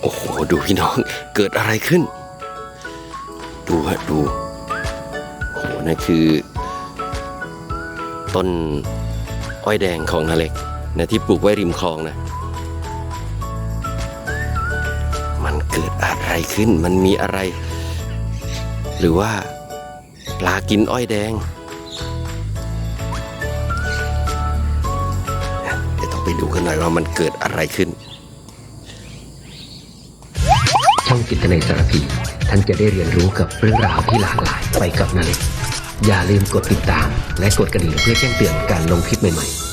โอ้โห ดูพี่น้องเกิดอะไรขึ้น ดูฮะดูโอ้โหนั่นคือ ต้นอ้อยแดงของนาเล็กนะที่ปลูกไว้ริมคลองนะ มันเกิดอะไรขึ้นมันมีอะไร หรือว่าปลากินอ้อยแดงเดี๋ยวต้องไปดูกันหน่อยว่ามันเกิดอะไรขึ้น กิตในสารพี ท่านจะได้เรียนรู้กับเรื่องราวที่หลากหลายไปกับนาเล็กอย่าลืมกดติดตาม และกดกระดิ่งเพื่อแจ้งเตือนการลงคลิปใหม่ๆ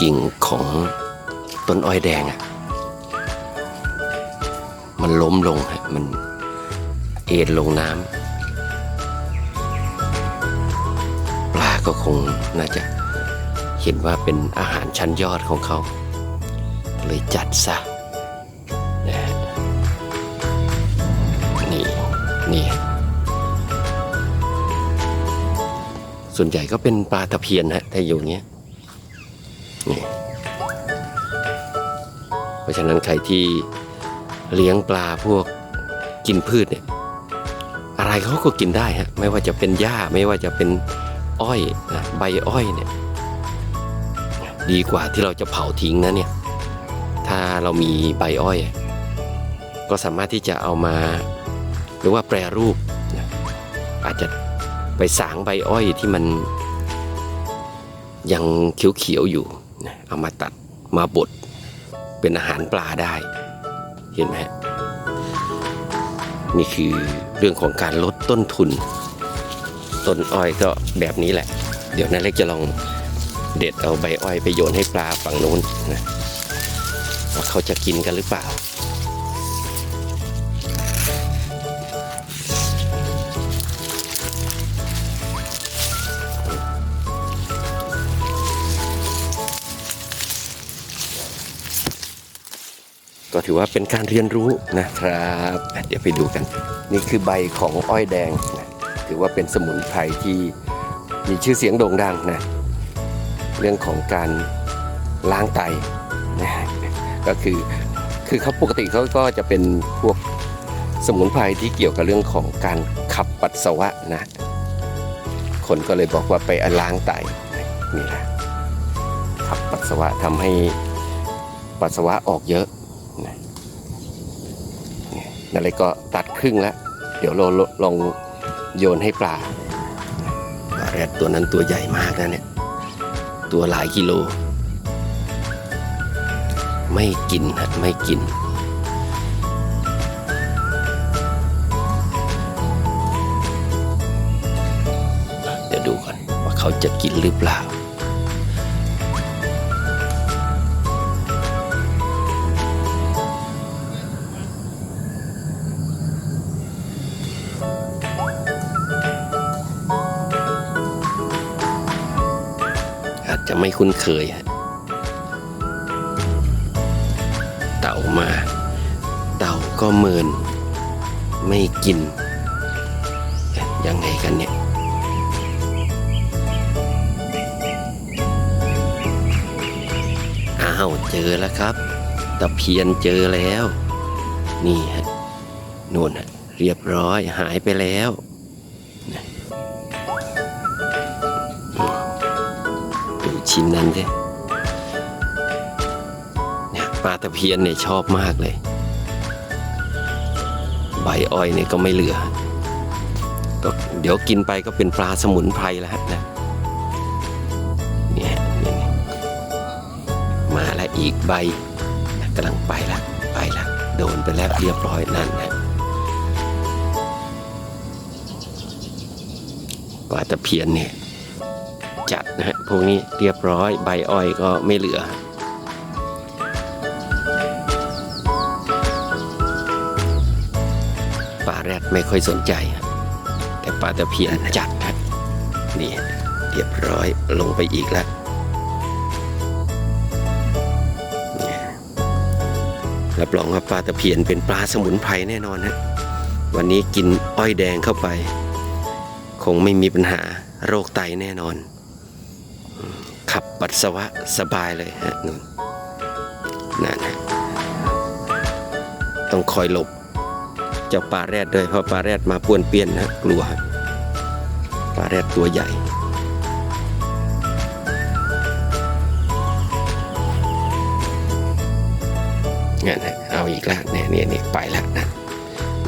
กิ่งของต้นอ้อยแดงอะมันล้มลงฮะมันเอ็นลงน้ำปลาก็คงน่าจะเห็นว่าเป็นอาหารชั้นยอดของเขา เลยจัดซะนะฮะนี่นี่ส่วนใหญ่ก็เป็นปลาตะเพียนฮะแต่อยู่เนี้ย นี่เพราะฉะนั้นใครที่เลี้ยงปลาพวกกินพืชเนี่ยอะไรเขาก็กินได้ฮะไม่ว่าจะเป็นหญ้าไม่ว่าจะเป็นอ้อยนะใบอ้อยเนี่ยดีกว่าที่เราจะเผาทิ้งนะเนี่ยถ้าเรามีใบอ้อย ก็สามารถที่จะเอามา หรือว่าแปรรูปนะอาจจะไปสางใบอ้อยที่มันยังเขียวๆอยู่ เอามาตัดมาบดเป็นอาหารปลาได้ เห็นไหมนี่คือเรื่องของการลดต้นทุน ต้นอ้อยก็แบบนี้แหละ เดี๋ยวนาเล็กจะลองเด็ดเอาใบอ้อยไปโยนให้ปลาฝั่งนู้นนะว่าเขาจะกินกันหรือเปล่า ก็ถือว่าเป็นการเรียนรู้นะครับ เดี๋ยวไปดูกัน นี่คือใบของอ้อยแดงนะถือว่าเป็นสมุนไพรที่มีชื่อเสียงโด่งดังนะเรื่องของการล้างไตนะก็คือคือเขาปกติเขาก็จะเป็นพวกสมุนไพรที่เกี่ยวกับเรื่องของการขับปัสสาวะนะ คนก็เลยบอกว่าไปล้างไตนี่แหละขับปัสสาวะทำให้ปัสสาวะออกเยอะ นั่นเลยก็ตัดครึ่งแล้ว เดี๋ยวเราลองโยนให้ปลาปลาแรดตัวนั้นตัวใหญ่มากนะเนี่ย ตัวหลายกิโล ไม่กินฮะไม่กินเดี๋ยวดูก่อนว่าเขาจะกินหรือเปล่า ไม่คุ้นเคยฮะเต่ามา เต่าก็เมิน ไม่กิน ยังไงกันเนี่ยอ้าวเจอแล้วครับตะเพียนเจอแล้ว นี่ฮะนู่นฮะเรียบร้อยหายไปแล้ว ชิ้นนั้นสิเนี่ยปลาตะเพียนเนี่ยชอบมากเลย ใบอ้อยเนี่ยก็ไม่เหลือ ก็เดี๋ยวกินไปก็เป็นปลาสมุนไพรแล้วนะเนี่ยมาแล้วอีกใบกำลังไปละไปละโดนไปแล้วเรียบร้อยนั่นนะปลาตะเพียนเนี่ย จัดนะฮะพวกนี้เรียบร้อยใบอ้อยก็ไม่เหลือปลาแรดไม่ค่อยสนใจ แต่ปลาตะเพียนจัดครับนี่เรียบร้อยลงไปอีกแล้วรับรองว่าปลาตะเพียนเป็นปลาสมุนไพรแน่นอนฮะวันนี้กินอ้อยแดงเข้าไป คงไม่มีปัญหาโรคไตแน่นอน ขับปัสสาวะสบายเลยฮะนู่นนั่นฮะต้องคอยหลบ เจ้าปลาแรดด้วยเพราะปลาแรดมาป้วนเปี้ยนนะกลัวปลาแรดตัวใหญ่งั้นนะเอาอีกแล้วเนี่ยเนี่ยเนี่ยไปแล้วนะ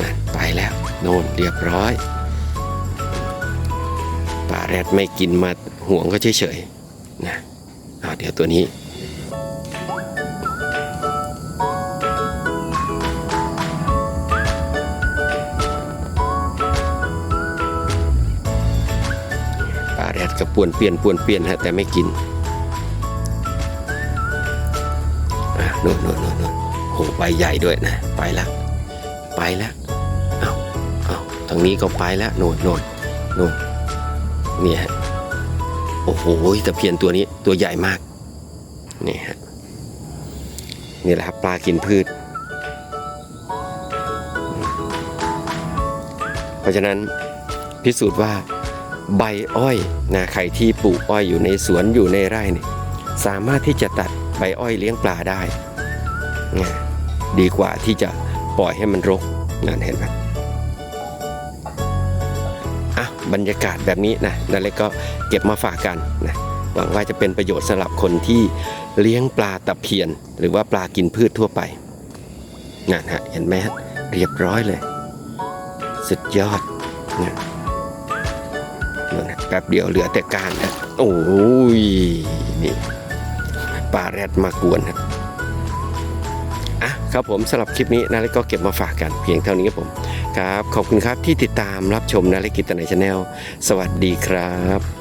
นะไปแล้วโน่นเรียบร้อยปลาแรดไม่กินมาห่วงก็เฉยๆ นะเดี๋ยวตัวนี้ปลาแรดก็ป่วนเปลี่ยนป่วนเปลี่ยนฮะแต่ไม่กินอะโน่นโน่นโน่นโน่นโหใบใหญ่ด้วยนะ ไปแล้วไปแล้วเอาเอาทางนี้ก็ไปแล้วโน่นโน่นโน่นเนี่ยฮะ โอ้โหตะเพียนตัวนี้ตัวใหญ่มากนี่ฮะนี่แหละครับปลากินพืช เพราะฉะนั้นพิสูจน์ว่าใบอ้อยนะใครที่ปลูกอ้อยอยู่ในสวนอยู่ในไร่เนี่ยสามารถที่จะตัดใบอ้อยเลี้ยงปลาได้นะดีกว่าที่จะปล่อยให้มันรกนั่นเห็นไหม บรรยากาศแบบนี้นะนั่นเลยก็เก็บมาฝากกันนะหวังว่าจะเป็นประโยชน์สำหรับคนที่เลี้ยงปลาตะเพียน หรือว่าปลากินพืชทั่วไปนั่นฮะเห็นไหมฮะเรียบร้อยเลย สุดยอดนี่แป๊บเดียวเหลือแต่การนะโอ้ยนี่ปลาแรดมากวนครับอะครับผมสำหรับคลิปนี้นาเล็กก็เก็บมาฝากกันเพียงเท่านี้ครับผม ครับ ขอบคุณครับที่ติดตามรับชมนาฬิกิตในชาแนลสวัสดีครับ